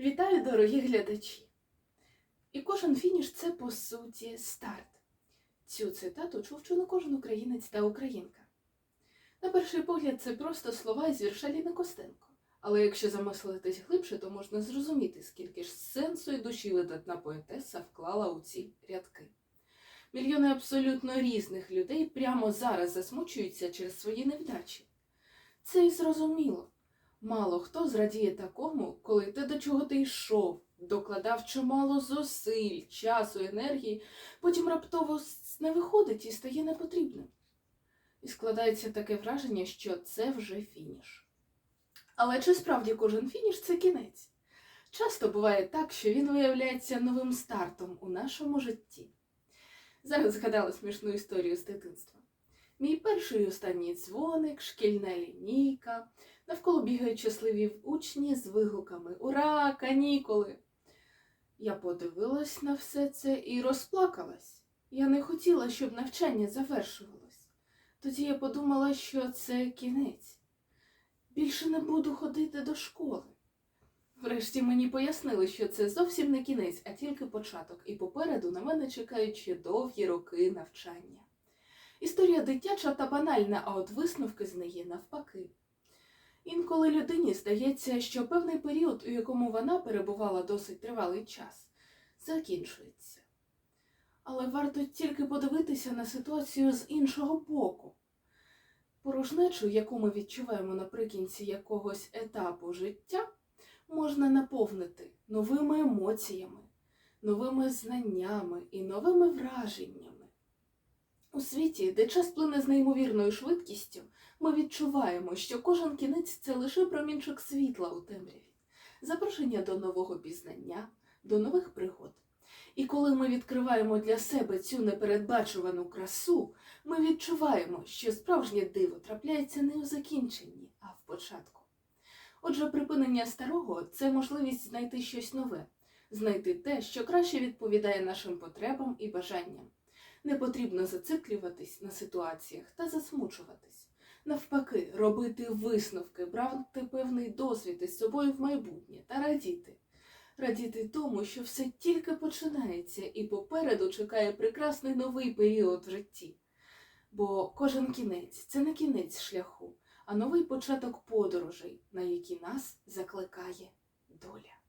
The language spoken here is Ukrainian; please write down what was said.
Вітаю, дорогі глядачі! І кожен фініш це по суті старт. Цю цитату чув чи не кожен українець та українка. На перший погляд, це просто слова із вірша Ліни Костенко. Але якщо замислитись глибше, то можна зрозуміти, скільки ж сенсу і душі видатна поетеса вклала у ці рядки. Мільйони абсолютно різних людей прямо зараз засмучуються через свої невдачі. Це і зрозуміло. Мало хто зрадіє такому, коли те, до чого ти йшов, докладав чимало зусиль, часу, енергії, потім раптово не виходить і стає непотрібним. І складається таке враження, що це вже фініш. Але чи справді кожен фініш це кінець? Часто буває так, що він виявляється новим стартом у нашому житті. Зараз згадала смішну історію з дитинства. Мій перший і останній дзвоник, шкільна лінійка, навколо бігають щасливі учні з вигуками Ура, канікули! Я подивилась на все це і розплакалась. Я не хотіла, щоб навчання завершувалось. Тоді я подумала, що це кінець. Більше не буду ходити до школи. Врешті мені пояснили, що це зовсім не кінець, а тільки початок, і попереду на мене чекають ще довгі роки навчання. Історія дитяча та банальна, а от висновки з неї навпаки. Інколи людині здається, що певний період, у якому вона перебувала досить тривалий час, закінчується. Але варто тільки подивитися на ситуацію з іншого боку. Порожнечу, яку ми відчуваємо наприкінці якогось етапу життя, можна наповнити новими емоціями, новими знаннями і новими враженнями. У світі, де час плине з неймовірною швидкістю, ми відчуваємо, що кожен кінець це лише промінчик світла у темряві, запрошення до нового пізнання, до нових пригод. І коли ми відкриваємо для себе цю непередбачувану красу, ми відчуваємо, що справжнє диво трапляється не у закінченні, а в початку. Отже, припинення старого це можливість знайти щось нове, знайти те, що краще відповідає нашим потребам і бажанням. Не потрібно зациклюватись на ситуаціях та засмучуватись. Навпаки, робити висновки, брати певний досвід із собою в майбутнє та радіти. Радіти тому, що все тільки починається і попереду чекає прекрасний новий період в житті. Бо кожен кінець це не кінець шляху, а новий початок подорожей, на які нас закликає доля.